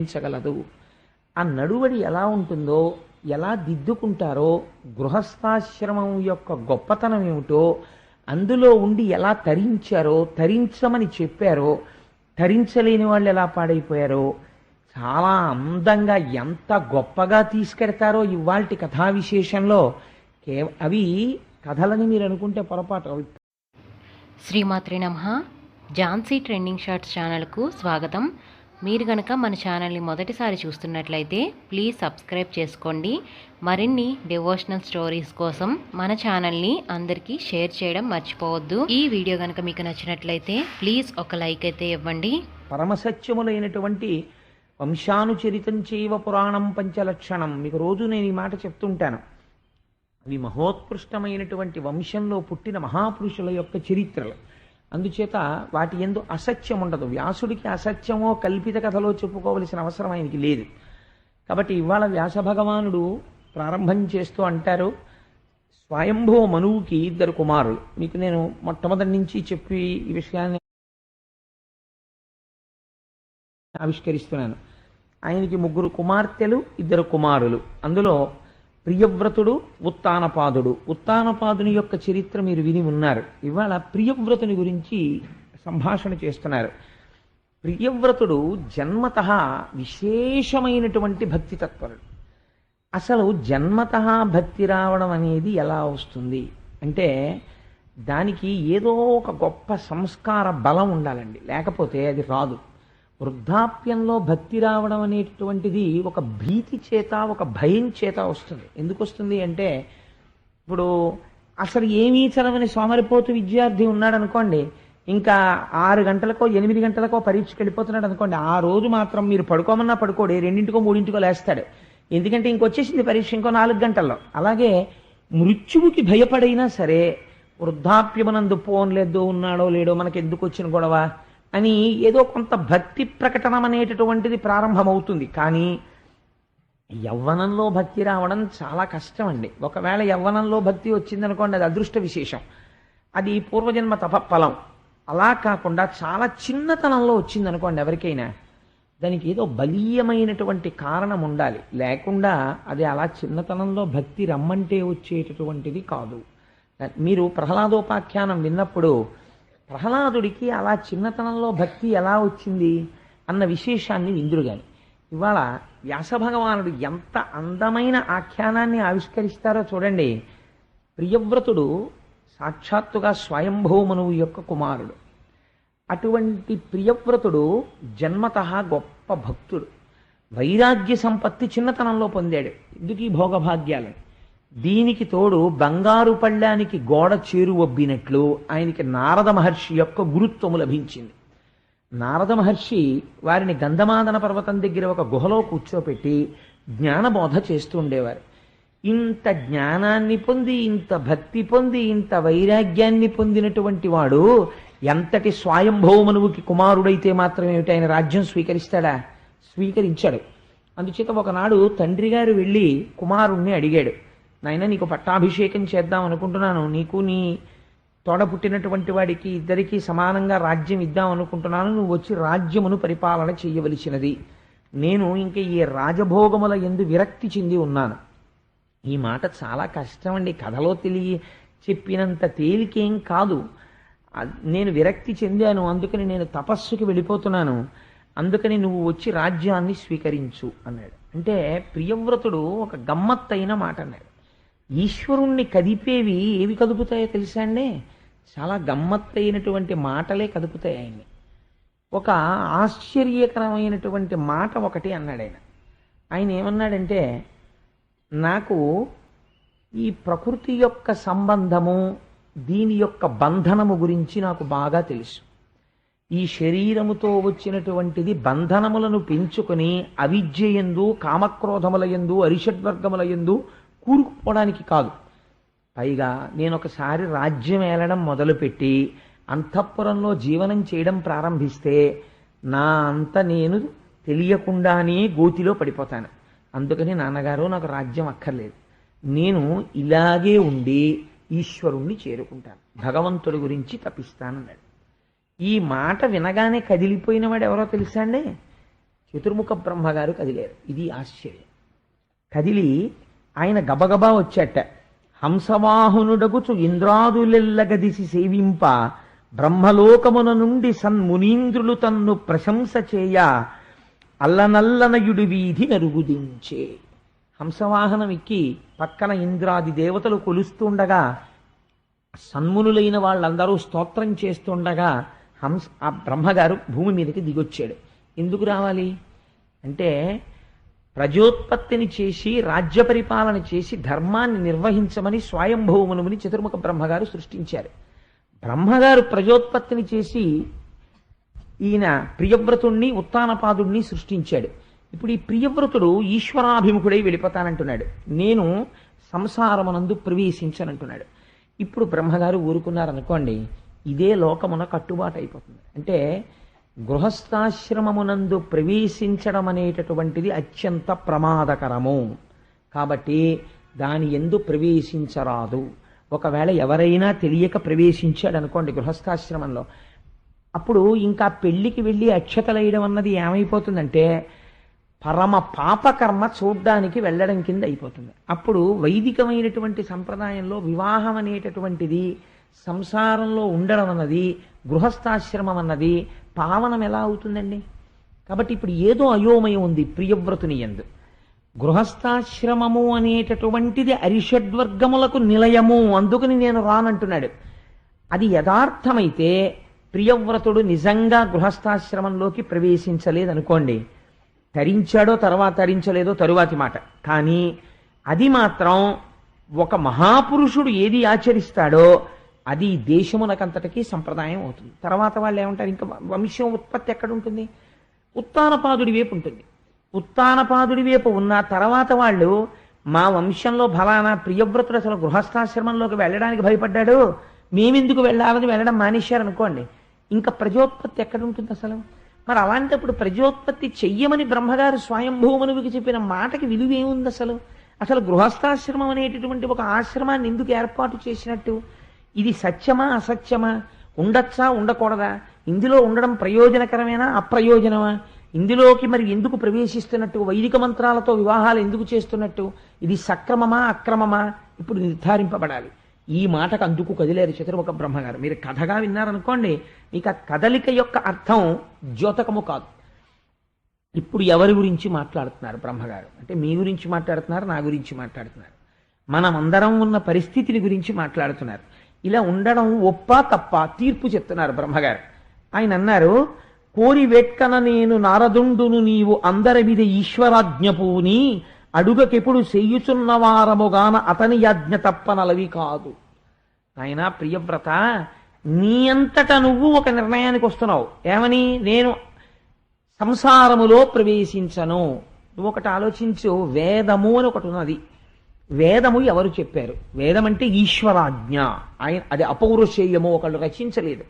ఉంచగలదు ఆ నడువడి ఎలా ఉంటుందో ఎలా దిద్దుకుంటారో గృహస్థాశ్రమం యొక్క గొప్పతనం ఏమిటో అందులో ఉండి ఎలా తరించారో తరించమని చెప్పారో తరించలేని వాళ్ళు ఎలా పాడైపోయారో చాలా అందంగా ఎంత గొప్పగా తీసుకెడతారో ఇవాల్టి కథా విశేషంలో కేవ అవి కథలని మీరు అనుకుంటే పొరపాటు. అవి శ్రీమాత్రి నమ. ఝాన్సీ ట్రెండింగ్ షార్ట్స్ ఛానల్కు స్వాగతం. మీరు కనుక మన ఛానల్ని మొదటిసారి చూస్తున్నట్లయితే ప్లీజ్ సబ్స్క్రైబ్ చేసుకోండి. మరిన్ని డివోషనల్ స్టోరీస్ కోసం మన ఛానల్ని అందరికీ షేర్ చేయడం మర్చిపోవద్దు. ఈ వీడియో కనుక మీకు నచ్చినట్లయితే ప్లీజ్ ఒక లైక్ అయితే ఇవ్వండి. పరమసత్యములైనటువంటి వంశానుచరితం చేయవ పురాణం పంచలక్షణం మీకు రోజు నేను ఈ మాట చెప్తుంటాను. అవి మహోత్కృష్టమైనటువంటి వంశంలో పుట్టిన మహాపురుషుల యొక్క చరిత్రలు. అందుచేత వాటి ఎందు అసత్యం ఉండదు వ్యాసుడికి అసత్యమో కల్పిత కథలో చెప్పుకోవలసిన అవసరం ఆయనకి లేదు. కాబట్టి ఇవాళ వ్యాస భగవానుడు ప్రారంభం చేస్తూ అంటారు స్వయంభో మనువుకి ఇద్దరు కుమారులు. మీకు నేను మొట్టమొదటి నుంచి చెప్పి ఈ విషయాన్ని ఆవిష్కరిస్తున్నాను. ఆయనకి ముగ్గురు కుమార్తెలు ఇద్దరు కుమారులు. అందులో ప్రియవ్రతుడు ఉత్తానపాదుడు. ఉత్తానపాదుని యొక్క చరిత్ర మీరు విని ఉన్నారు. ఇవాళ ప్రియవ్రతుని గురించి సంభాషణ చేస్తున్నారు. ప్రియవ్రతుడు జన్మత విశేషమైనటువంటి భక్తి తత్పరుడు అసలు జన్మత భక్తి రావడం అనేది ఎలా వస్తుంది? అంటే దానికి ఏదో ఒక గొప్ప సంస్కార బలం ఉండాలండి. లేకపోతే అది రాదు. వృద్ధాప్యంలో భక్తి రావడం అనేటటువంటిది ఒక భీతి చేత ఒక భయం చేత వస్తుంది. ఎందుకు వస్తుంది అంటే ఇప్పుడు అసలు ఏమీ చదవని సోమరిపోతు విద్యార్థి ఉన్నాడు అనుకోండి ఇంకా ఆరు గంటలకో ఎనిమిది గంటలకో పరీక్షకి వెళ్ళిపోతున్నాడు అనుకోండి ఆ రోజు మాత్రం మీరు పడుకోమన్నా పడుకోడు రెండింటికో మూడింటికో లేస్తాడు. ఎందుకంటే ఇంకొచ్చేసింది పరీక్ష ఇంకో నాలుగు గంటల్లో. అలాగే మృత్యువుకి భయపడైనా సరే వృద్ధాప్యమనందు పోన్లేదో ఉన్నాడో లేడో మనకి ఎందుకు వచ్చిన గొడవ? అని ఏదో కొంత భక్తి ప్రకటనం అనేటటువంటిది ప్రారంభమవుతుంది. కానీ యవ్వనంలో భక్తి రావడం చాలా కష్టం అండి ఒకవేళ యవ్వనంలో భక్తి వచ్చిందనుకోండి అది అదృష్ట విశేషం. అది పూర్వజన్మ తపఫలం. అలా కాకుండా చాలా చిన్నతనంలో వచ్చిందనుకోండి ఎవరికైనా దానికి ఏదో బలీయమైనటువంటి కారణం ఉండాలి. లేకుండా అది అలా చిన్నతనంలో భక్తి రమ్మంటే వచ్చేటటువంటిది కాదు. మీరు ప్రహ్లాదోపాఖ్యానం విన్నప్పుడు ప్రహ్లాదుడికి అలా చిన్నతనంలో భక్తి ఎలా వచ్చింది అన్న విశేషాన్ని ఇంద్రుగాని. ఇవాళ వ్యాస భగవానుడు ఎంత అందమైన ఆఖ్యానాన్ని ఆవిష్కరిస్తారో చూడండి. ప్రియవ్రతుడు సాక్షాత్తుగా స్వయంభూమనువు యొక్క కుమారుడు. అటువంటి ప్రియవ్రతుడు జన్మత గొప్ప భక్తుడు. వైరాగ్య సంపత్తి చిన్నతనంలో పొందాడు. ఎందుకు ఈ భోగభాగ్యాలని దీనికి తోడు బంగారు పళ్ళానికి గోడ చేరువబ్బినట్లు ఆయనకి నారద మహర్షి యొక్క గురుత్వము లభించింది. నారద మహర్షి వారిని గంధమాదన పర్వతం దగ్గర ఒక గుహలో కూర్చోపెట్టి జ్ఞానబోధ చేస్తూ ఉండేవారు. ఇంత జ్ఞానాన్ని పొంది ఇంత భక్తి పొంది ఇంత వైరాగ్యాన్ని పొందినటువంటి వాడు ఎంతటి స్వయంభౌమనువుకి కుమారుడైతే మాత్రం ఏమిటి? ఆయన రాజ్యం స్వీకరిస్తాడా? స్వీకరించాడు. అందుచేత ఒకనాడు తండ్రి గారు వెళ్ళి కుమారుణ్ణి అడిగాడు. నాయన నీకు పట్టాభిషేకం చేద్దాం అనుకుంటున్నాను. నీకు నీ తోడ పుట్టినటువంటి వాడికి ఇద్దరికీ సమానంగా రాజ్యం ఇద్దాం అనుకుంటున్నాను. నువ్వు వచ్చి రాజ్యమును పరిపాలన చేయవలసినది. నేను ఇంకా ఈ రాజభోగముల ఎందు విరక్తి చెంది ఉన్నాను. ఈ మాట చాలా కష్టం అండి కథలో తెలియ చెప్పినంత తేలికేం కాదు. నేను విరక్తి చెందాను. అందుకని నేను తపస్సుకి వెళ్ళిపోతున్నాను. అందుకని నువ్వు వచ్చి రాజ్యాన్ని స్వీకరించు అన్నాడు. అంటే ప్రియవ్రతుడు ఒక గమ్మత్తైన మాట అన్నాడు. ఈశ్వరుణ్ణి కదిపేవి ఏవి కదుపుతాయో తెలుసా అండి? చాలా గమ్మత్తైనటువంటి మాటలే కదుపుతాయి ఆయన్ని. ఒక ఆశ్చర్యకరమైనటువంటి మాట ఒకటి అన్నాడు ఆయన. ఆయన ఏమన్నాడంటే నాకు ఈ ప్రకృతి యొక్క సంబంధము దీని యొక్క బంధనము గురించి నాకు బాగా తెలుసు. ఈ శరీరముతో వచ్చినటువంటిది బంధనములను పెంచుకొని అవిద్యయందు కామక్రోధముల యందు అరిషడ్వర్గముల యందు కూరుకుపోవడానికి కాదు. పైగా నేను ఒకసారి రాజ్యం ఏలడం మొదలుపెట్టి అంతఃపురంలో జీవనం చేయడం ప్రారంభిస్తే నా అంత నేను తెలియకుండానే గోతిలో పడిపోతాను. అందుకని నాన్నగారు నాకు రాజ్యం అక్కర్లేదు. నేను ఇలాగే ఉండి ఈశ్వరుణ్ణి చేరుకుంటాను. భగవంతుడి గురించి తప్పిస్తానన్నాడు ఈ మాట వినగానే కదిలిపోయిన వాడు ఎవరో తెలుసా అండి? చతుర్ముఖ బ్రహ్మగారు కదిలేరు. ఇది ఆశ్చర్యం. కదిలి ఆయన గబగబా వచ్చాట. హంసవాహనుడగుచు ఇంద్రాదులెల్లగదిసి సేవింప. బ్రహ్మలోకమున నుండి సన్మునీంద్రులు తన్ను ప్రశంస చేయ. అల్లనల్లనయుడి వీధి నరుగుదించే. హంసవాహనం ఎక్కి పక్కన ఇంద్రాది దేవతలు కొలుస్తుండగా సన్మునులైన వాళ్ళందరూ స్తోత్రం చేస్తుండగా హంస ఆ బ్రహ్మగారు భూమి మీదకి దిగొచ్చాడు. ఎందుకు రావాలి? అంటే ప్రజోత్పత్తిని చేసి రాజ్య పరిపాలన చేసి ధర్మాన్ని నిర్వహించమని స్వయంభూమునుని చతుర్ముఖ బ్రహ్మగారు సృష్టించారు. బ్రహ్మగారు ప్రజోత్పత్తిని చేసి ఈయన ప్రియవ్రతుణ్ణి ఉత్తానపాదుణ్ణి సృష్టించాడు. ఇప్పుడు ఈ ప్రియవ్రతుడు ఈశ్వరాభిముఖుడై వెళ్ళిపోతానంటున్నాడు. నేను సంసారమునందు ప్రవేశించనంటున్నాడు. ఇప్పుడు బ్రహ్మగారు ఊరుకున్నారనుకోండి ఇదే లోకమున కట్టుబాటు అయిపోతుంది అంటే గృహస్థాశ్రమమునందు ప్రవేశించడం అనేటటువంటిది అత్యంత ప్రమాదకరము. కాబట్టి దాని ఎందు ప్రవేశించరాదు. ఒకవేళ ఎవరైనా తెలియక ప్రవేశించాడు అనుకోండి గృహస్థాశ్రమంలో. అప్పుడు ఇంకా పెళ్ళికి వెళ్ళి అక్షతలేయడం అన్నది ఏమైపోతుందంటే పరమ పాపకర్మ చూడ్డానికి వెళ్ళడం కింద అయిపోతుంది. అప్పుడు వైదికమైనటువంటి సంప్రదాయంలో వివాహం అనేటటువంటిది సంసారంలో ఉండడం అన్నది గృహస్థాశ్రమం అన్నది పావనం ఎలా అవుతుందండి? కాబట్టి ఇప్పుడు ఏదో అయోమయం ఉంది ప్రియవ్రతుని ఎందు గృహస్థాశ్రమము అనేటటువంటిది అరిషడ్వర్గములకు నిలయము అందుకని నేను రానంటున్నాడు. అది యథార్థమైతే ప్రియవ్రతుడు నిజంగా గృహస్థాశ్రమంలోకి ప్రవేశించలేదనుకోండి. తరించాడో తర్వాత తరించలేదో తరువాతి మాట. కానీ అది మాత్రం ఒక మహాపురుషుడు ఏది ఆచరిస్తాడో అది దేశమునకంతటికీ సంప్రదాయం అవుతుంది. తర్వాత వాళ్ళు ఏమంటారు? ఇంకా వంశం ఉత్పత్తి ఎక్కడ ఉంటుంది? ఉత్తానపాదుడి వైపు ఉంటుంది. ఉత్తానపాదుడి వైపు ఉన్న తర్వాత వాళ్ళు మా వంశంలో ఫలానా ప్రియవ్రతుడు అసలు గృహస్థాశ్రమంలోకి వెళ్ళడానికి భయపడ్డాడు. మేమెందుకు వెళ్ళాలని వెళ్ళడం మానేశారనుకోండి ఇంకా ప్రజోత్పత్తి ఎక్కడ ఉంటుంది అసలు? మరి అలాంటప్పుడు ప్రజోత్పత్తి చెయ్యమని బ్రహ్మగారు స్వయంభూమనువికి చెప్పిన మాటకి విలువ ఏముంది అసలు? అసలు గృహస్థాశ్రమం అనేటటువంటి ఒక ఆశ్రమాన్ని ఎందుకు ఏర్పాటు చేసినట్టు? ఇది సత్యమా అసత్యమా? ఉండొచ్చా ఉండకూడదా? ఇందులో ఉండడం ప్రయోజనకరమేనా అప్రయోజనమా? ఇందులోకి మరి ఎందుకు ప్రవేశిస్తున్నట్టు? వైదిక మంత్రాలతో వివాహాలు ఎందుకు చేస్తున్నట్టు? ఇది సక్రమమా అక్రమమా? ఇప్పుడు నిర్ధారింపబడాలి. ఈ మాటకు అందుకు కదిలేరు చతుర్ముఖ బ్రహ్మగారు. మీరు కథగా విన్నారనుకోండి మీకు ఆ కదలిక యొక్క అర్థం ద్యోతకము కాదు. ఇప్పుడు ఎవరి గురించి మాట్లాడుతున్నారు బ్రహ్మగారు? అంటే మీ గురించి మాట్లాడుతున్నారు నా గురించి మాట్లాడుతున్నారు. మనం అందరం ఉన్న పరిస్థితిని గురించి మాట్లాడుతున్నారు. ఇలా ఉండడం ఒప్ప తప్ప తీర్పు చెప్తున్నారు బ్రహ్మగారు. ఆయన అన్నారు కోరి వెట్కన నేను నారదుండును నీవు అందరి మీద ఈశ్వరాజ్ఞపూని అడుగకెప్పుడు చెయ్యుచున్నవారముగాన అతని యాజ్ఞ తప్పనలవి కాదు. ఆయన ప్రియవ్రత నీ అంతట నువ్వు ఒక నిర్ణయానికి వస్తున్నావు. ఏమని? నేను సంసారములో ప్రవేశించను. నువ్వు ఒకటి ఆలోచించు. వేదము అని ఒకటి ఉన్నది. వేదము ఎవరు చెప్పారు? వేదం అంటే ఈశ్వరాజ్ఞ. ఆయన అది అపౌరుషేయము ఒకళ్ళు రచించలేదు.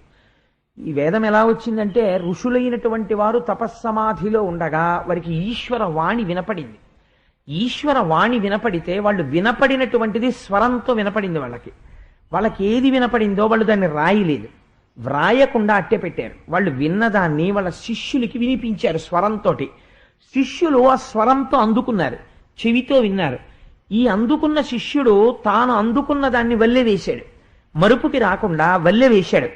ఈ వేదం ఎలా వచ్చిందంటే ఋషులైనటువంటి వారు తపస్సమాధిలో ఉండగా వారికి ఈశ్వర వాణి వినపడింది. ఈశ్వర వాణి వినపడితే వాళ్ళు వినపడినటువంటిది స్వరంతో వినపడింది వాళ్ళకి. వాళ్ళకి ఏది వినపడిందో వాళ్ళు దాన్ని రాయలేదు. వ్రాయకుండా అట్టే పెట్టారు. వాళ్ళు విన్నదాన్ని వాళ్ళ శిష్యులకి వినిపించారు స్వరంతో శిష్యులు ఆ స్వరంతో అందుకున్నారు. చెవితో విన్నారు. ఈ అందుకున్న శిష్యుడు తాను అందుకున్న దాన్ని వల్లె వేశాడు. మరుపుకి రాకుండా వల్లె వేశాడు.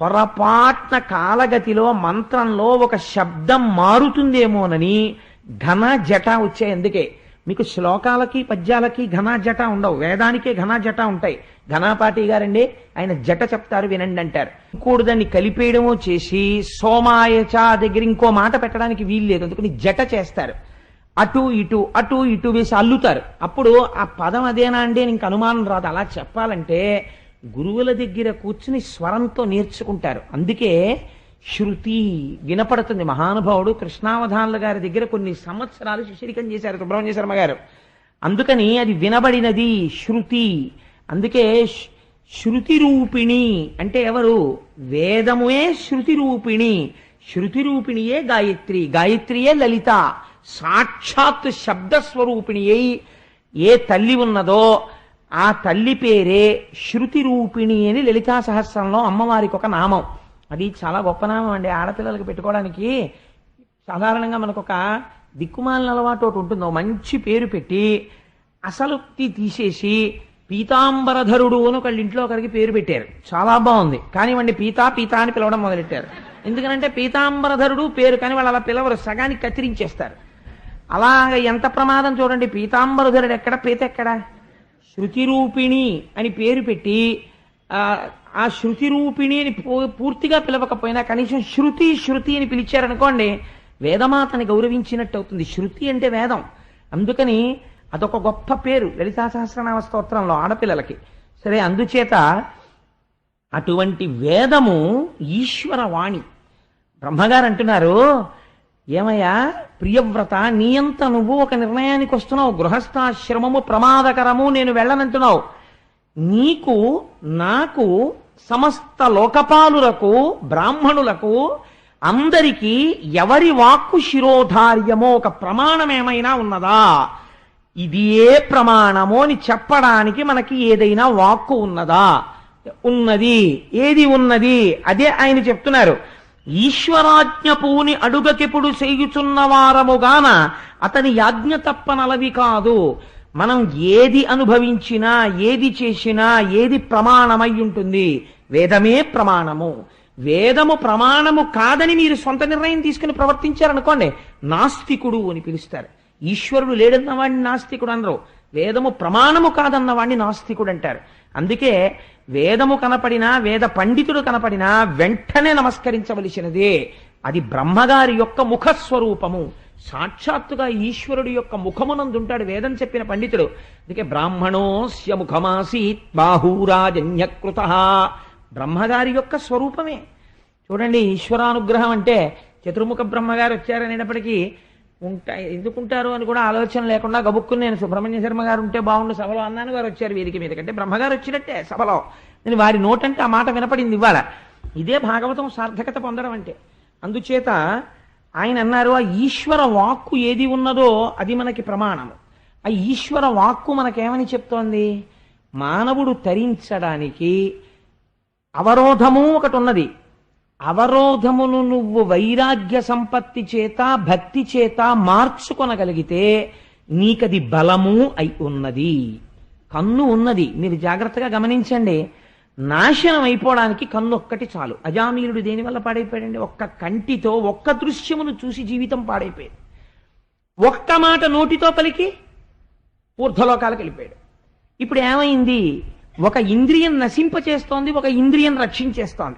పొరపాట్న కాలగతిలో మంత్రంలో ఒక శబ్దం మారుతుందేమోనని ఘన జట వచ్చాయి అందుకే. మీకు శ్లోకాలకి పద్యాలకి ఘన జట ఉండవు. వేదానికే ఘన జట ఉంటాయి. ఘనాపాటి గారండి ఆయన జట చెప్తారు వినండి అంటారు. ఇంకోటి దాన్ని కలిపేయడమో చేసి సోమాయచ దగ్గర ఇంకో మాట పెట్టడానికి వీలు లేదు అందుకని జట చేస్తారు. అటు ఇటు అటు ఇటు వేసి అల్లుతారు. అప్పుడు ఆ పదం అదేనా అండి ఇంక అనుమానం రాదు. అలా చెప్పాలంటే గురువుల దగ్గర కూర్చుని స్వరంతో నేర్చుకుంటారు. అందుకే శృతి వినపడుతుంది. మహానుభావుడు కృష్ణావధానుల గారి దగ్గర కొన్ని సంవత్సరాలు శిష్యరికం చేశారు సుబ్రహ్మణ్య శర్మ గారు. అందుకని అది వినబడినది శృతి. అందుకే శృతి రూపిణి అంటే ఎవరు? వేదముయే శృతి రూపిణి శృతి రూపిణియే గాయత్రి. గాయత్రియే లలిత. సాక్షాత్ శబ్దస్వరూపిణి అయి ఏ తల్లి ఉన్నదో ఆ తల్లి పేరే శృతి రూపిణి అని లలితా సహస్రంలో అమ్మవారికి ఒక నామం. అది చాలా గొప్ప నామం అండి. ఆడపిల్లలకి పెట్టుకోవడానికి సాధారణంగా మనకు ఒక దిక్కుమాలిన అలవాటు ఒకటి ఉంటుందో. మంచి పేరు పెట్టి అసలు తీసేసి పీతాంబరధరుడు అని ఒకళ్ళ ఇంట్లో ఒకరికి పేరు పెట్టారు. చాలా బాగుంది. కానివ్వండి పీతా పీతా అని పిలవడం మొదలెట్టారు. ఎందుకంటే పీతాంబరధరుడు పేరు కానీ వాళ్ళు అలా పిలవరు. సగానికి కత్తిరించేస్తారు. అలాగ ఎంత ప్రమాదం చూడండి. పీతాంబరధరుడు ఎక్కడ? పీత ఎక్కడ? శృతి రూపిణి అని పేరు పెట్టి ఆ, శృతిరూపిణి శృతి రూపిణి అని పూ- పూర్తిగా పిలవకపోయినా కనీసం శృతి శృతి అని పిలిచారనుకోండి వేదమాతని గౌరవించినట్టు అవుతుంది. శృతి అంటే వేదం. అందుకని అదొక గొప్ప పేరు. లలితా సహస్రనామ స్తోత్రంలో ఆడపిల్లలకి. సరే అందుచేత అటువంటి వేదము ఈశ్వర వాణి బ్రహ్మగారు అంటున్నారు ఏమయ్యా? ప్రియవ్రత నీయంత నువ్వు ఒక నిర్ణయానికి వస్తున్నావు. గృహస్థాశ్రమము ప్రమాదకరము నేను వెళ్ళనంటున్నావు. నీకు నాకు సమస్త లోకపాలులకు బ్రాహ్మణులకు అందరికీ ఎవరి వాక్కు శిరోధార్యమో ఒక ప్రమాణం ఏమైనా ఉన్నదా? ఇది ఏ ప్రమాణమో అని చెప్పడానికి మనకి ఏదైనా వాక్కు ఉన్నదా? ఉన్నది. ఏది ఉన్నది? అదే ఆయన చెప్తున్నారు. ఈశ్వరాజ్ఞ పూని అడుగకెప్పుడు చేయుచున్న వారముగాన అతని యాజ్ఞ తప్పనలవి కాదు. మనం ఏది అనుభవించినా ఏది చేసినా ఏది ప్రమాణమై ఉంటుంది. వేదమే ప్రమాణము. వేదము ప్రమాణము కాదని మీరు సొంత నిర్ణయం తీసుకుని ప్రవర్తించారనుకోండి నాస్తికుడు అని పిలుస్తారు. ఈశ్వరుడు లేడన్నవాడిని నాస్తికుడు అనరు. వేదము ప్రమాణము కాదన్నవాడిని నాస్తికుడు అంటారు అందుకే వేదము కనపడినా వేద పండితుడు కనపడినా వెంటనే నమస్కరించవలసినదే. అది బ్రహ్మగారి యొక్క ముఖస్వరూపము. సాక్షాత్తుగా ఈశ్వరుడి యొక్క ముఖమునందుంటాడు వేదం చెప్పిన పండితుడు. అందుకే బ్రాహ్మణోస్య ముఖమాసీత్ బాహూరాజన్యకృత. బ్రహ్మగారి యొక్క స్వరూపమే. చూడండి ఈశ్వరానుగ్రహం అంటే చతుర్ముఖ బ్రహ్మగారు వచ్చారనేటప్పటికీ ఉంటా ఎందుకుంటారు అని కూడా ఆలోచన లేకుండా గబుక్కుని నేను సుబ్రహ్మణ్య శర్మ గారు ఉంటే బాగుండు సభలో అన్నాను గారు వచ్చారు వీరికి మీద కంటే బ్రహ్మగారు వచ్చినట్టే సభలో. నేను వారి నోటంటే ఆ మాట వినపడింది ఇవాళ. ఇదే భాగవతం సార్థకత పొందడం అంటే. అందుచేత ఆయన అన్నారు ఆ ఈశ్వర వాక్కు ఏది ఉన్నదో అది మనకి ప్రమాణము. ఆ ఈశ్వర వాక్కు మనకేమని చెప్తోంది? మానవుడు తరించడానికి అవరోధము ఒకటి ఉన్నది. అవరోధమును నువ్వు వైరాగ్య సంపత్తి చేత భక్తి చేత మార్చుకొనగలిగితే నీకది బలము అయి ఉన్నది. కన్ను ఉన్నది. మీరు జాగ్రత్తగా గమనించండి. నాశనం అయిపోవడానికి కన్ను ఒక్కటి చాలు. అజామీలుడు దేనివల్ల పాడైపోయాడండి? ఒక్క కంటితో ఒక్క దృశ్యమును చూసి జీవితం పాడైపోయింది. ఒక్క మాట నోటితో పలికి ఊర్ధలోకాలకు వెళ్ళిపోయాడు. ఇప్పుడు ఏమైంది? ఒక ఇంద్రియం నశింపచేస్తోంది ఒక ఇంద్రియం రక్షించేస్తోంది.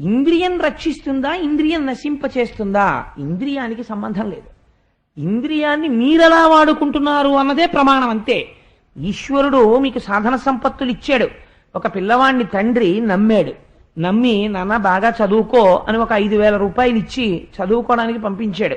ఇంద్రియం రక్షిస్తుందా ఇంద్రియం నశింపచేస్తుందా? ఇంద్రియానికి సంబంధం లేదు. ఇంద్రియాన్ని మీరెలా వాడుకుంటున్నారు అన్నదే ప్రమాణం అంతే. ఈశ్వరుడు మీకు సాధన సంపత్తులు ఇచ్చాడు. ఒక పిల్లవాడిని తండ్రి నమ్మాడు. నమ్మి నాన్న బాగా చదువుకో అని ఒక ఐదు వేల రూపాయలు ఇచ్చి చదువుకోవడానికి పంపించాడు.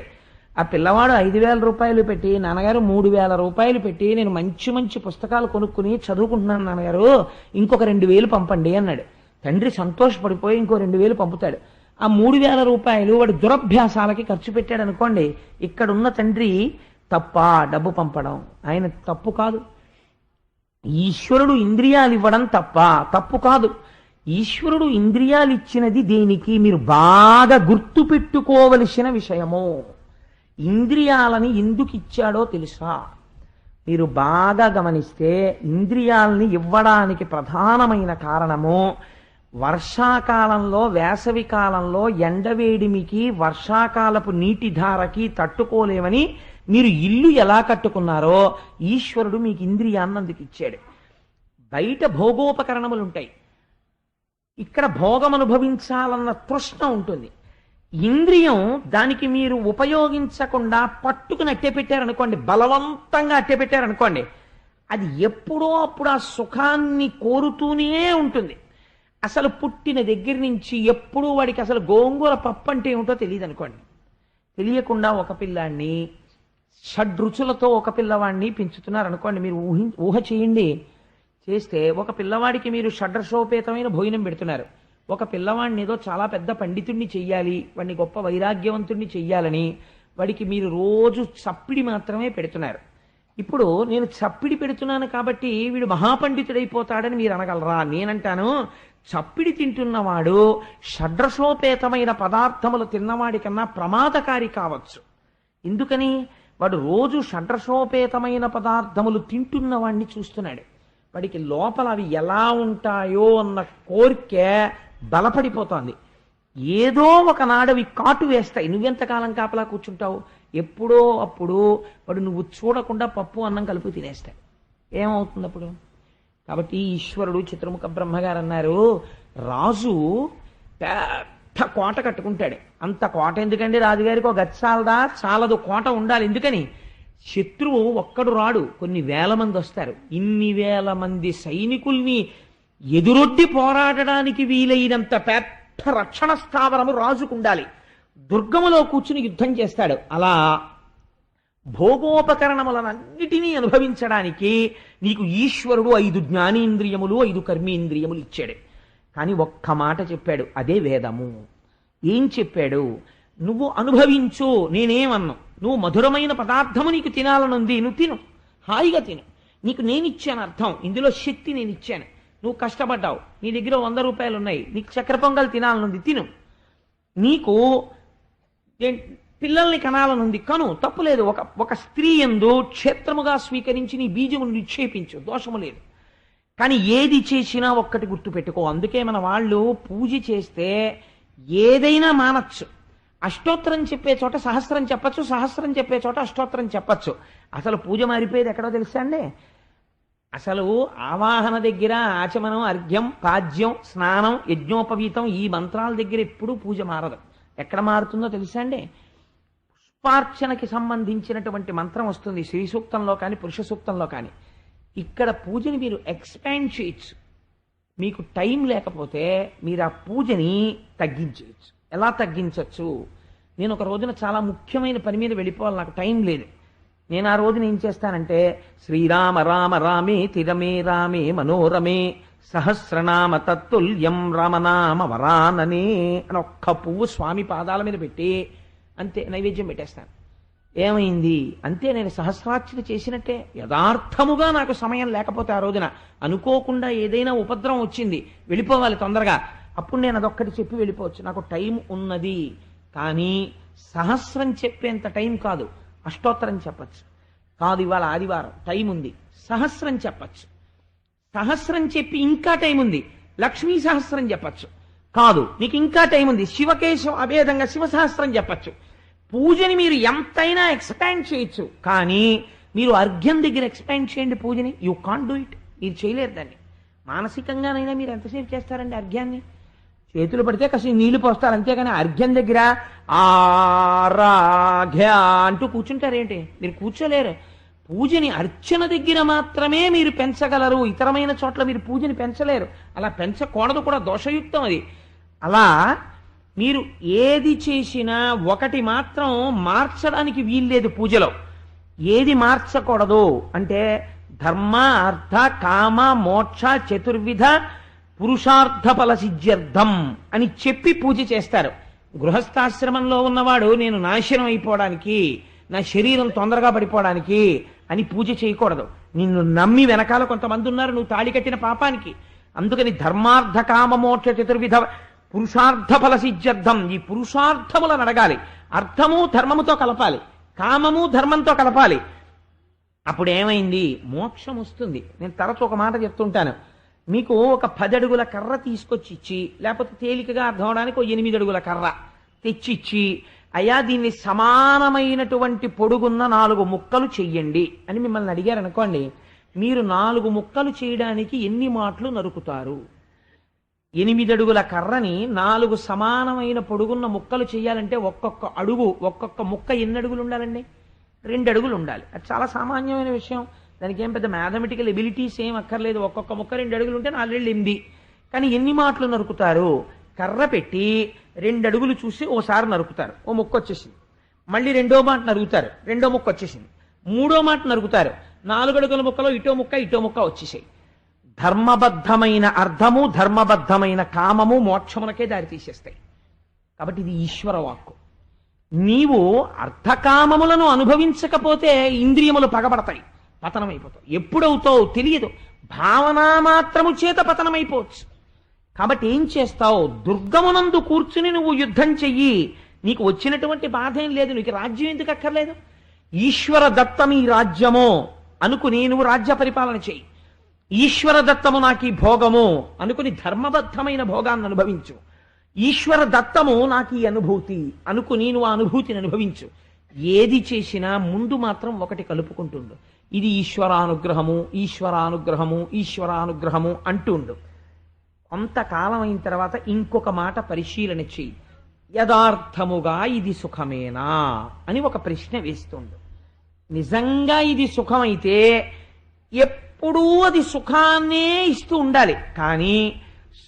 ఆ పిల్లవాడు ఐదు వేల రూపాయలు పెట్టి నాన్నగారు మూడు వేల రూపాయలు పెట్టి నేను మంచి మంచి పుస్తకాలు కొనుక్కుని చదువుకుంటున్నాను నాన్నగారు. ఇంకొక రెండు వేలు పంపండి అన్నాడు. తండ్రి సంతోషపడిపోయి ఇంకో రెండు వేలు పంపుతాడు. ఆ మూడు వేల రూపాయలు వాడు దురభ్యాసాలకి ఖర్చు పెట్టాడు అనుకోండి ఇక్కడున్న తండ్రి తప్ప డబ్బు పంపడం. ఆయన తప్పు కాదు. ఈశ్వరుడు ఇంద్రియాలు ఇవ్వడం తప్ప తప్పు కాదు. ఈశ్వరుడు ఇంద్రియాలు ఇచ్చినది దేనికి? మీరు బాగా గుర్తుపెట్టుకోవలసిన విషయము. ఇంద్రియాలని ఎందుకు ఇచ్చాడో తెలుసా? మీరు బాగా గమనిస్తే ఇంద్రియాలని ఇవ్వడానికి ప్రధానమైన కారణము వర్షాకాలంలో వేసవి కాలంలో ఎండవేడిమికి వర్షాకాలపు నీటి ధారకి తట్టుకోలేమని మీరు ఇల్లు ఎలా కట్టుకున్నారో ఈశ్వరుడు మీకు ఇంద్రియాన్ని అందుకు ఇచ్చాడు బయట భోగోపకరణములు ఉంటాయి ఇక్కడ భోగం అనుభవించాలన్న తృష్ణ ఉంటుంది. ఇంద్రియం దానికి మీరు ఉపయోగించకుండా పట్టుకుని అట్టే పెట్టారనుకోండి బలవంతంగా అట్టే పెట్టారనుకోండి అది ఎప్పుడో అప్పుడు ఆ సుఖాన్ని కోరుతూనే ఉంటుంది. అసలు పుట్టిన దగ్గర నుంచి ఎప్పుడూ వాడికి అసలు గోంగూర పప్పు అంటే ఏమిటో తెలియదు అనుకోండి. తెలియకుండా ఒక పిల్లాన్ని షడ్రుచులతో ఒక పిల్లవాడిని పెంచుతున్నారు అనుకోండి. మీరు ఊహి ఊహ చేయండి. చేస్తే ఒక పిల్లవాడికి మీరు షడ్రశోపేతమైన భోజనం పెడుతున్నారు. ఒక పిల్లవాడిని ఏదో చాలా పెద్ద పండితుడిని చెయ్యాలి వాడిని గొప్ప వైరాగ్యవంతుడిని చెయ్యాలని వాడికి మీరు రోజు చప్పిడి మాత్రమే పెడుతున్నారు. ఇప్పుడు నేను చప్పిడి పెడుతున్నాను కాబట్టి వీడు మహాపండితుడైపోతాడని మీరు అనగలరా? నేనంటాను చప్పిడి తింటున్నవాడు షడ్రసోపేతమైన పదార్థములు తిన్నవాడి కన్నా ప్రమాదకారి కావచ్చు. ఎందుకని? వాడు రోజు షడ్రసోపేతమైన పదార్థములు తింటున్న వాడిని చూస్తున్నాడు. వాడికి లోపల అవి ఎలా ఉంటాయో అన్న కోరిక బలపడిపోతోంది. ఏదో ఒకనాడు అవి కాటు వేస్తాయి. నువ్వెంతకాలం కాపలా కూర్చుంటావు? ఎప్పుడో అప్పుడు వాడు నువ్వు చూడకుండా పప్పు అన్నం కలిపి తినేస్తాడు ఏమవుతుంది అప్పుడు? కాబట్టి ఈశ్వరుడు చిత్రముఖ బ్రహ్మగారు అన్నారు రాజు పెద్ద కోట కట్టుకుంటాడు. అంత కోట ఎందుకండి? రాజుగారికి ఒక గచ్చాలదా చాలదు? కోట ఉండాలి. ఎందుకని? శత్రువు ఒక్కడు రాడు. కొన్ని వేల మంది వస్తారు. ఇన్ని వేల మంది సైనికుల్ని ఎదురొడ్డి పోరాడడానికి వీలైనంత పెద్ద రక్షణ స్థావరము రాజుకు ఉండాలి దుర్గములో కూర్చుని యుద్ధం చేస్తాడు. అలా భోగోపకరణములనన్నిటినీ అనుభవించడానికి నీకు ఈశ్వరుడు ఐదు జ్ఞానేంద్రియములు ఐదు కర్మేంద్రియములు ఇచ్చాడు. కానీ ఒక్క మాట చెప్పాడు అదే వేదము. ఏం చెప్పాడు? నువ్వు అనుభవించు నేనేమన్నా. నువ్వు మధురమైన పదార్థము నీకు తినాలనుంది నువ్వు తిను. హాయిగా తిను. నీకు నేనిచ్చాను అర్థం. ఇందులో శక్తి నేను ఇచ్చాను నువ్వు కష్టపడ్డావు. నీ దగ్గర వంద రూపాయలు ఉన్నాయి నీకు చక్కెర పొంగల్ తినాలనుంది తిను. నీకు పిల్లల్ని కనాలనుంది కను తప్పులేదు ఒక ఒక స్త్రీ ఎందు క్షేత్రముగా స్వీకరించి నీ బీజమును నిక్షేపించు దోషము లేదు. కానీ ఏది చేసినా ఒక్కటి గుర్తుపెట్టుకో. అందుకే మన వాళ్ళు పూజ చేస్తే ఏదైనా మానచ్చు. అష్టోత్తరం చెప్పే చోట సహస్రం చెప్పచ్చు సహస్రం చెప్పే చోట అష్టోత్తరం చెప్పచ్చు. అసలు పూజ మారిపోయేది ఎక్కడో తెలుసా అండి? అసలు ఆవాహన దగ్గర ఆచమనం అర్ఘ్యం పాద్యం స్నానం యజ్ఞోపవీతం ఈ మంత్రాల దగ్గర ఎప్పుడూ పూజ మారదు. ఎక్కడ మారుతుందో తెలుసా అండి? పుష్పార్చనకి సంబంధించినటువంటి మంత్రం వస్తుంది శ్రీ సూక్తంలో కానీ పురుష సూక్తంలో కానీ. ఇక్కడ పూజని మీరు ఎక్స్పాండ్ చేయొచ్చు. మీకు టైం లేకపోతే మీరు ఆ పూజని తగ్గించేయచ్చు ఎలా తగ్గించవచ్చు నేను ఒక రోజున చాలా ముఖ్యమైన పని మీద వెళ్ళిపోవాలి నాకు టైం లేదు. నేను ఆ రోజున ఏం చేస్తానంటే శ్రీరామ రామ రామే తిరమే రామే మనోరమే సహస్రనామ తత్తుల్యం రామనామ వరాననే అని ఒక్క పువ్వు స్వామి పాదాల మీద పెట్టి అంతే నైవేద్యం పెట్టేస్తాను. ఏమైంది? అంతే నేను సహస్రార్చన చేసినట్టే. యథార్థముగా నాకు సమయం లేకపోతే ఆ రోజున అనుకోకుండా ఏదైనా ఉపద్రవం వచ్చింది వెళ్ళిపోవాలి తొందరగా. అప్పుడు నేను అదొక్కటి చెప్పి వెళ్ళిపోవచ్చు. నాకు టైం ఉన్నది. కానీ సహస్రం చెప్పేంత టైం కాదు. అష్టోత్తరం చెప్పచ్చు. కాదు ఇవాళ ఆదివారం. టైం ఉంది. సహస్రం చెప్పచ్చు. సహస్రం చెప్పి ఇంకా టైం ఉంది. లక్ష్మీ సహస్రం చెప్పచ్చు. కాదు నీకు ఇంకా టైం ఉంది. శివకేశవ అభేదంగా శివ సహస్రం చెప్పచ్చు. పూజని మీరు ఎంతైనా ఎక్స్పాండ్ చేయొచ్చు. కానీ మీరు అర్ఘ్యం దగ్గర ఎక్స్పాండ్ చేయండి పూజని. యూ కాంట్ డూ ఇట్ మీరు చేయలేరు దాన్ని. మానసికంగానైనా మీరు ఎంతసేపు చేస్తారండి అర్ఘ్యాన్ని? చేతులు పడితే కాసేపు నీళ్ళు పోస్తారు. అంతేగాని అర్ఘ్యం దగ్గర ఆరాఘ్య అంటూ కూర్చుంటారేంటి? మీరు కూర్చోలేరు. పూజని అర్చన దగ్గర మాత్రమే మీరు పెంచగలరు. ఇతరమైన చోట్ల మీరు పూజని పెంచలేరు. అలా పెంచకూడదు కూడా. దోషయుక్తం అది. అలా మీరు ఏది చేసినా ఒకటి మాత్రం మార్చడానికి వీల్లేదు పూజలో. ఏది మార్చకూడదు అంటే ధర్మ అర్థ కామ మోక్ష చతుర్విధ పురుషార్థ ఫల సిద్ధ్యర్థం అని చెప్పి పూజ చేస్తారు. గృహస్థాశ్రమంలో ఉన్నవాడు నేను నాశనం అయిపోవడానికి నా శరీరం తొందరగా పడిపోవడానికి అని పూజ చేయకూడదు. నిన్ను నమ్మి వెనకాల కొంతమంది ఉన్నారు నువ్వు తాళి కట్టిన పాపానికి. అందుకని ధర్మార్థ కామమోక్ష చతుర్విధ పురుషార్థ ఫల సిద్ధ్యర్థం. ఈ పురుషార్థములను అడగాలి. అర్థము ధర్మముతో కలపాలి. కామము ధర్మంతో కలపాలి. అప్పుడు ఏమైంది మోక్షం వస్తుంది. నేను తరచు ఒక మాట చెప్తుంటాను. మీకు ఒక పది అడుగుల కర్ర తీసుకొచ్చి ఇచ్చి లేకపోతే తేలికగా అర్థం అవడానికి ఒక ఎనిమిది అడుగుల కర్ర తెచ్చిచ్చి అయ్యా దీన్ని సమానమైనటువంటి పొడుగున్న నాలుగు ముక్కలు చెయ్యండి అని మిమ్మల్ని అడిగారు అనుకోండి. మీరు నాలుగు ముక్కలు చేయడానికి ఎన్ని మాటలు నరుకుతారు? ఎనిమిది అడుగుల కర్రని నాలుగు సమానమైన పొడుగున్న ముక్కలు చేయాలంటే ఒక్కొక్క అడుగు ఒక్కొక్క ముక్క ఎన్ని అడుగులు ఉండాలండి? రెండు అడుగులు ఉండాలి. అది చాలా సామాన్యమైన విషయం. దానికి ఏం పెద్ద మ్యాథమెటికల్ ఎబిలిటీస్ ఏం అక్కర్లేదు. ఒక్కొక్క ముక్క రెండు అడుగులు ఉంటే నాలుగు ఎనిమిది. కానీ ఎన్ని మాటలు నరుకుతారు? కర్ర పెట్టి రెండు అడుగులు చూసి ఓసారి నరుకుతారు. ఓ ముక్క వచ్చేసింది. మళ్ళీ రెండో మాట నరుగుతారు రెండో ముక్క వచ్చేసింది. మూడో మాట నరుగుతారు నాలుగు అడుగుల ముక్కలో ఇటో ముక్క ఇటో ముక్క వచ్చేసాయి. ధర్మబద్ధమైన అర్థము ధర్మబద్ధమైన కామము మోక్షమునకే దారి తీసేస్తాయి. కాబట్టి ఇది ఈశ్వర వాక్కు. నీవు అర్థకామములను అనుభవించకపోతే ఇంద్రియములు పగబడతాయి. పతనమైపోతావు. ఎప్పుడవుతావు తెలియదు. భావనా మాత్రము చేత పతనమైపోవచ్చు. కాబట్టి ఏం చేస్తావు? దుర్గమునందు కూర్చుని నువ్వు యుద్ధం చెయ్యి. నీకు వచ్చినటువంటి బాధ ఏం లేదు. నీకు రాజ్యం ఎందుకు అక్కర్లేదు? ఈశ్వర దత్తం ఈ రాజ్యము అనుకుని నువ్వు రాజ్య పరిపాలన చెయ్యి. ఈశ్వర దత్తము నాకు ఈ భోగము అనుకుని ధర్మబద్ధమైన భోగాన్ని అనుభవించు. ఈశ్వర దత్తము నాకు ఈ అనుభూతి అనుకుని నువ్వు ఆ అనుభూతిని అనుభవించు. ఏది చేసినా ముందు మాత్రం ఒకటి కలుపుకుంటుండు. ఇది ఈశ్వరానుగ్రహము ఈశ్వరానుగ్రహము ఈశ్వరానుగ్రహము అంటుండు. కొంతకాలం అయిన తర్వాత ఇంకొక మాట పరిశీలన చెయ్యి. యథార్థముగా ఇది సుఖమేనా అని ఒక ప్రశ్న వేస్తుండు. నిజంగా ఇది సుఖమైతే ఎప్పుడూ అది సుఖాన్నే ఇస్తూ ఉండాలి. కానీ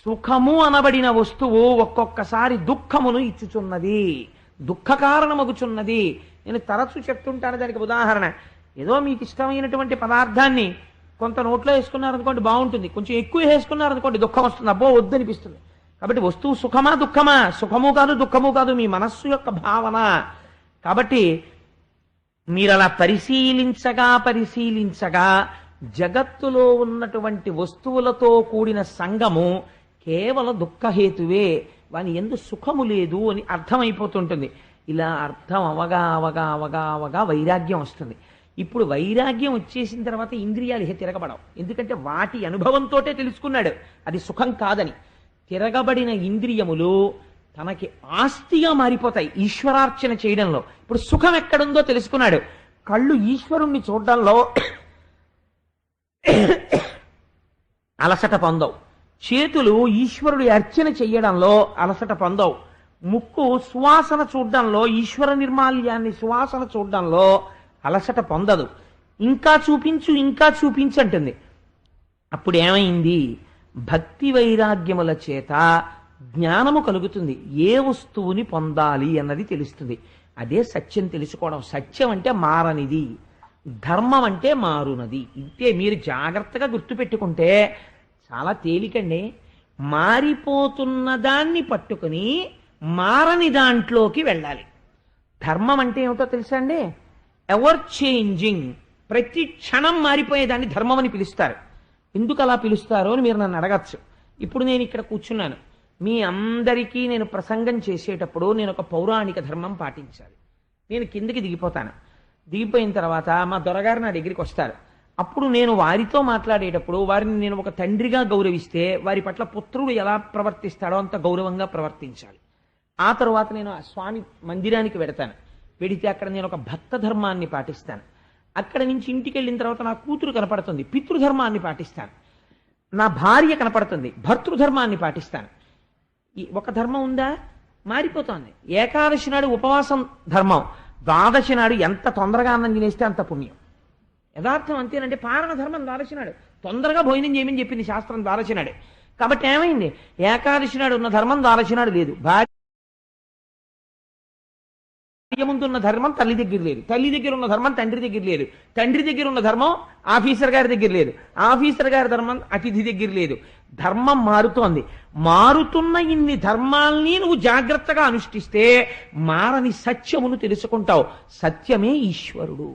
సుఖము అనబడిన వస్తువు ఒక్కొక్కసారి దుఃఖమును ఇచ్చుచున్నది. దుఃఖ కారణమగుచున్నది నేను తరచు చెప్తుంటాను దానికి ఉదాహరణ. ఏదో మీకు ఇష్టమైనటువంటి పదార్థాన్ని కొంత నోట్లో వేసుకున్నారనుకోండి బాగుంటుంది. కొంచెం ఎక్కువ వేసుకున్నారనుకోండి దుఃఖం వస్తుంది. అబ్బో వద్దనిపిస్తుంది. కాబట్టి వస్తువు సుఖమా దుఃఖమా? సుఖము కాదు దుఃఖము కాదు మీ మనస్సు యొక్క భావన. కాబట్టి మీరు అలా పరిశీలించగా పరిశీలించగా జగత్తులో ఉన్నటువంటి వస్తువులతో కూడిన సంగము కేవలం దుఃఖహేతువే. వాని ఎందు సుఖము లేదు అని అర్థమైపోతుంటుంది. ఇలా అర్థం అవగా అవగా అవగా అవగా వైరాగ్యం వస్తుంది. ఇప్పుడు వైరాగ్యం వచ్చేసిన తర్వాత ఇంద్రియాలు ఇహ తిరగబడవు. ఎందుకంటే వాటి అనుభవంతో తెలుసుకున్నాడు. అది సుఖం కాదని. తిరగబడిన ఇంద్రియములు తనకి ఆస్తిగా మారిపోతాయి ఈశ్వరార్చన చేయడంలో. ఇప్పుడు సుఖం ఎక్కడుందో తెలుసుకున్నాడు. కళ్ళు ఈశ్వరుణ్ణి చూడడంలో అలసట పొందవు. చేతులు ఈశ్వరుడి అర్చన చేయడంలో అలసట పొందవు. ముక్కు సువాసన చూడడంలో ఈశ్వర నిర్మాల్యాన్ని సువాసన చూడడంలో అలసట పొందదు. ఇంకా చూపించు ఇంకా చూపించు అంటుంది. అప్పుడు ఏమైంది? భక్తి వైరాగ్యముల చేత జ్ఞానము కలుగుతుంది. ఏ వస్తువుని పొందాలి అన్నది తెలుస్తుంది. అదే సత్యం తెలుసుకోవడం. సత్యం అంటే మారనిది. ధర్మం అంటే మారునది. ఇంతే మీరు జాగ్రత్తగా గుర్తుపెట్టుకుంటే చాలా తేలికండి. మారిపోతున్న దాన్ని పట్టుకుని మారని దాంట్లోకి వెళ్ళాలి. ధర్మం అంటే ఏమిటో తెలుసా అండి? Ever changing? ప్రతి క్షణం మారిపోయేదాన్ని ధర్మం అని పిలుస్తారు. ఎందుకు అలా పిలుస్తారో అని మీరు నన్ను అడగచ్చు. ఇప్పుడు నేను ఇక్కడ కూర్చున్నాను. మీ అందరికీ నేను ప్రసంగం చేసేటప్పుడు నేను ఒక పౌరాణిక ధర్మం పాటించాలి. నేను కిందకి దిగిపోతాను. దిగిపోయిన తర్వాత మా దొరగారు నా దగ్గరికి వస్తారు. అప్పుడు నేను వారితో మాట్లాడేటప్పుడు వారిని నేను ఒక తండ్రిగా గౌరవిస్తే వారి పట్ల పుత్రుడు ఎలా ప్రవర్తిస్తాడో అంత గౌరవంగా ప్రవర్తించాలి. ఆ తర్వాత నేను ఆ స్వామి మందిరానికి వెడతాను. వెడితే అక్కడ నేను ఒక భక్త ధర్మాన్ని పాటిస్తాను. అక్కడ నుంచి ఇంటికి వెళ్ళిన తర్వాత నా కూతురు కనపడుతుంది. పితృధర్మాన్ని పాటిస్తాను. నా భార్య కనపడుతుంది. భర్తృధర్మాన్ని పాటిస్తాను. ఈ ఒక ధర్మం ఉందా? మారిపోతోంది. ఏకాదశి నాడు ఉపవాసం ధర్మం. ద్వాదశి నాడు ఎంత తొందరగా అన్నం తినేస్తే అంత పుణ్యం. యథార్థం అంతేనంటే పారణ ధర్మం ద్వాదశి నాడు. తొందరగా భోజనం చేయమని చెప్పింది శాస్త్రం ద్వాదశి నాడు. కాబట్టి ఏమైంది? ఏకాదశి నాడు ఉన్న ధర్మం ద్వాదశి నాడు లేదు. భార్య ముందున్న ధర్మం తల్లి దగ్గర లేదు. తల్లి దగ్గర ఉన్న ధర్మం తండ్రి దగ్గర లేదు. తండ్రి దగ్గర ఉన్న ధర్మం ఆఫీసర్ గారి దగ్గర లేదు. ఆఫీసర్ గారి ధర్మం అతిథి దగ్గర లేదు. ధర్మం మారుతోంది. మారుతున్న ఇన్ని ధర్మాల్ని నువ్వు జాగ్రత్తగా అనుష్ఠిస్తే మారని సత్యమును తెలుసుకుంటావు. సత్యమే ఈశ్వరుడు.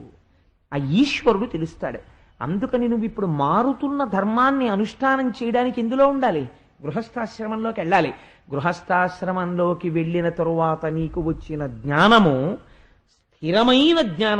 ఆ ఈశ్వరుడు తెలుస్తాడు. అందుకని నువ్వు ఇప్పుడు మారుతున్న ధర్మాన్ని అనుష్ఠానం చేయడానికి ఎందులో ఉండాలి? గృహస్థాశ్రమంలోకి వెళ్ళాలి. గృహస్థాశ్రమంలోకి వెళ్ళిన తరువాత నీకు వచ్చిన జ్ఞానము స్థిరమైన జ్ఞానం